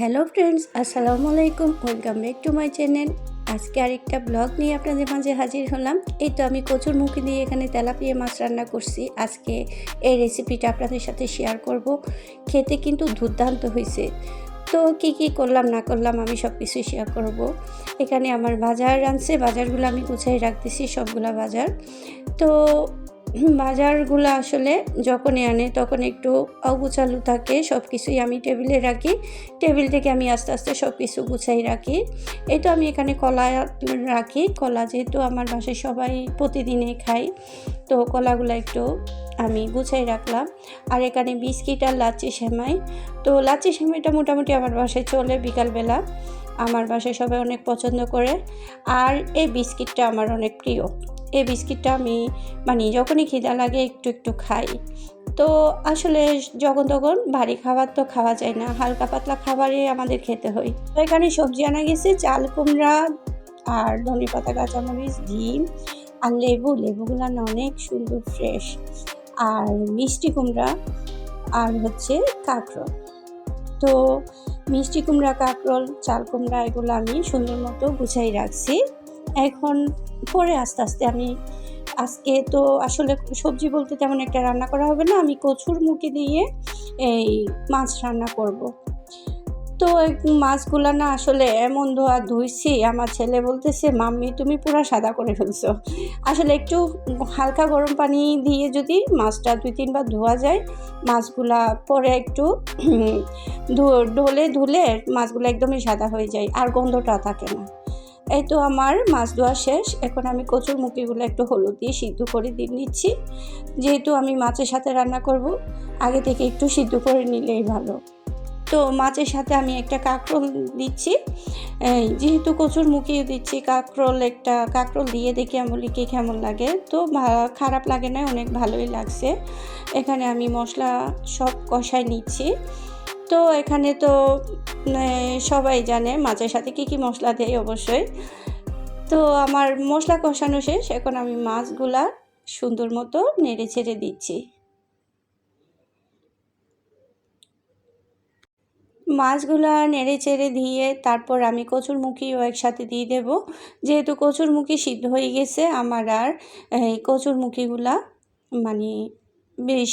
Hello friends, আসসালামু আলাইকুম। Welcome back to my channel. আজকে আরেকটা ব্লগ নিয়ে আপনাদের মাঝে হাজির হলাম। এই তো আমি কচুর মুখে দিয়ে এখানে তেলাপিয়া মাছ রান্না করছি। আজকে এই রেসিপিটা আপনাদের সাথে শেয়ার করব। খেতে কিন্তু দুর্দান্ত হয়েছে। তো কি কি করলাম, না করলাম আমি সব কিছুই শেয়ার করব। এখানে আমার বাজার আনছে। বাজারগুলো আমি গুছাই রাখতেছি, সবগুলা বাজার। তো বাজারগুলো আসলে যখনই আনে, তখন একটু অগুছালু থাকে সব কিছুই আমি টেবিলে রাখি। টেবিল থেকে আমি আস্তে আস্তে সব কিছু গুছাই রাখি। এই তো আমি এখানে কলা রাখি। কলা যেহেতু আমার বাসায় সবাই প্রতিদিনে খাই তো কলাগুলো একটু আমি গুছাই রাখলাম। আর এখানে বিস্কিট আর লাচ্ছি সেমাই। তো লাচ্ছি সেমাইটা মোটামুটি আমার বাসায় চলে বিকালবেলা। আমার বাসায় সবাই অনেক পছন্দ করে। আর এই বিস্কিটটা আমার অনেক প্রিয়। এই বিস্কিটটা আমি মানে যখনই খিদা লাগে একটু একটু খাই। তো আসলে যখন তখন ভারী খাবার তো খাওয়া যায় না, হালকা পাতলা খাবারই আমাদের খেতে হয়। তো এখানে সবজি আনা গেছে, চাল, কুমড়া আর ধনে পাতা, কাঁচামরিচ, ডিম আর লেবু। লেবুগুলো অনেক সুন্দর ফ্রেশ আর মিষ্টি কুমড়া আর হচ্ছে কাঁকরোল। তো মিষ্টি কুমড়া, কাঁকরোল, চাল কুমড়া এগুলো আমি সুন্দর মতো গুছাই রাখছি। এখন পরে আস্তে আস্তে আমি আজকে তো আসলে সবজি বলতে তেমন একটা রান্না করা হবে না, আমি কচুর মুখি দিয়ে এই মাছ রান্না করব। তো মাছগুলো না আসলে এমন ধোয়া ধুইছি, আমার ছেলে বলতেছে, মাম্মি, তুমি পুরো সাদা করে ফেলছো আসলে একটু হালকা গরম পানি দিয়ে যদি মাছটা দুই তিনবার ধোয়া যায়, মাছগুলা পরে একটু ঢোলে ধুলে মাছগুলো একদমই সাদা হয়ে যায়, আর গন্ধটা থাকে না এই তো আমার মাছ ধোয়া শেষ। এখন আমি কচুর মুখিগুলো একটু হলুদ দিয়ে সিদ্ধ করে দিয়ে নিচ্ছি। যেহেতু আমি মাছের সাথে রান্না করব, আগে থেকে একটু সিদ্ধ করে নিলেই ভালো। তো মাছের সাথে আমি একটা কাঁকরোল দিচ্ছি। যেহেতু কচুর মুখিয়ে দিচ্ছি, কাঁকরোল একটা, কাঁকরোল দিয়ে দেখি আমি কে কেমন লাগে। তো খারাপ লাগে না, অনেক ভালোই লাগছে। এখানে আমি মশলা সব কষাই নিচ্ছি। তো এখানে তো সবাই জানে মাছের সাথে কী কী মশলা দেয় অবশ্যই। তো আমার মশলা কষানো শেষ, এখন আমি মাছগুলা সুন্দর মতো নেড়ে ছেড়ে দিচ্ছি। মাছগুলা নেড়ে চেড়ে দিয়ে তারপর আমি কচুরমুখিও একসাথে দিয়ে দেব। যেহেতু কচুরমুখি সিদ্ধ হয়ে গেছে, আমার আর, এই কচুরমুখিগুলা মানে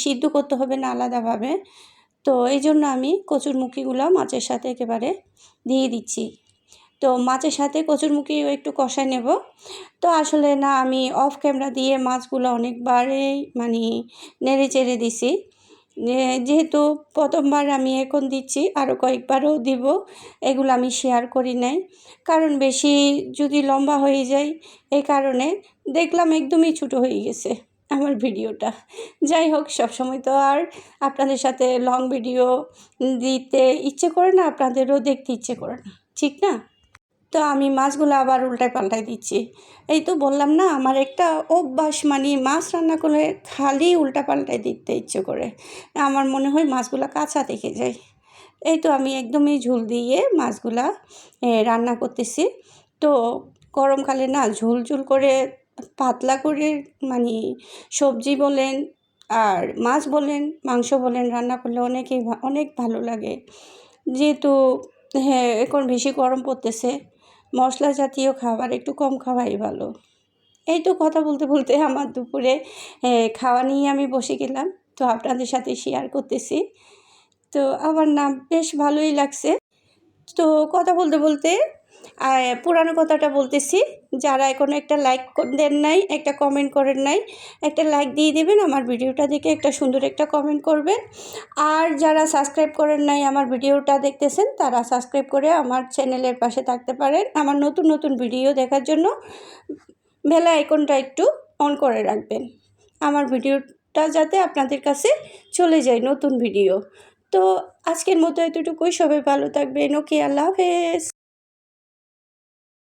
সিদ্ধ করতে হবে না আলাদাভাবে। তো এই জন্য আমি কচুরমুখিগুলো মাছের সাথে একেবারে দিয়ে দিচ্ছি। তো মাছের সাথে কচুরমুখিও একটু কষায় নেব। তো আসলে না, আমি অফ ক্যামেরা দিয়ে মাছগুলো অনেকবারই মানে নেড়ে চেড়ে দিছি। যেহেতু প্রথমবার আমি এখন দিচ্ছি আরও কয়েকবারও দিব। এগুলো আমি শেয়ার করি নাই। কারণ বেশি যদি লম্বা হয়ে যায় এই কারণে দেখলাম একদমই ছোটো হয়ে গেছে। আমার ভিডিওটা। যাই হোক, সবসময় তো আর আপনাদের সাথে লং ভিডিও দিতে ইচ্ছে করে না, আপনাদেরও দেখতে ইচ্ছে করে না। ঠিক না? তো আমি মাছগুলো আবার উল্টায় পাল্টায় দিচ্ছি। এই তো বললাম না, আমার একটা অভ্যাস মানে মাছ রান্না করলে খালি উল্টা পাল্টায় দিতে ইচ্ছে করে। আমার মনে হয় মাছগুলো কাঁচা দেখে যায়। এই তো আমি একদমই ঝুল দিয়ে মাছগুলা রান্না করতেছি। তো গরমকালে না ঝুল ঝুল করে পাতলা করে মানে সবজি বলেন আর মাছ বলেন, মাংস বলেন, রান্না করলে অনেকেই অনেক ভালো লাগে। যেহেতু হ্যাঁ এখন বেশি গরম পড়তেছে, মশলা জাতীয় খাবার একটু কম খাওয়াই ভালো। এই তো কথা বলতে বলতে আমার দুপুরে খাওয়া নিয়ে আমি বসে গেলাম, তো আপনাদের সাথে শেয়ার করতেছি। তো আমার নাম বেশ ভালোই লাগছে। তো কথা বলতে বলতে পুরানো কথাটা বলতেছি, যারা এখনও একটা লাইক দেন নাই, একটা কমেন্ট করেন নাই, একটা লাইক দিয়ে দেবেন, আমার ভিডিওটা দেখে একটা সুন্দর একটা কমেন্ট করবেন। আর যারা সাবস্ক্রাইব করেন নাই আমার ভিডিওটা দেখতেছেন, তারা সাবস্ক্রাইব করে আমার চ্যানেলের পাশে থাকতে পারেন। আমার নতুন নতুন ভিডিও দেখার জন্য বেলা আইকনটা একটু অন করে রাখবেন। আমার ভিডিওটা যাতে আপনাদের কাছে চলে যায় নতুন ভিডিও তো আজকের মতো এতটুকুই। সবাই ভালো থাকবেন। ওকে আল্লাহ হাফেজ।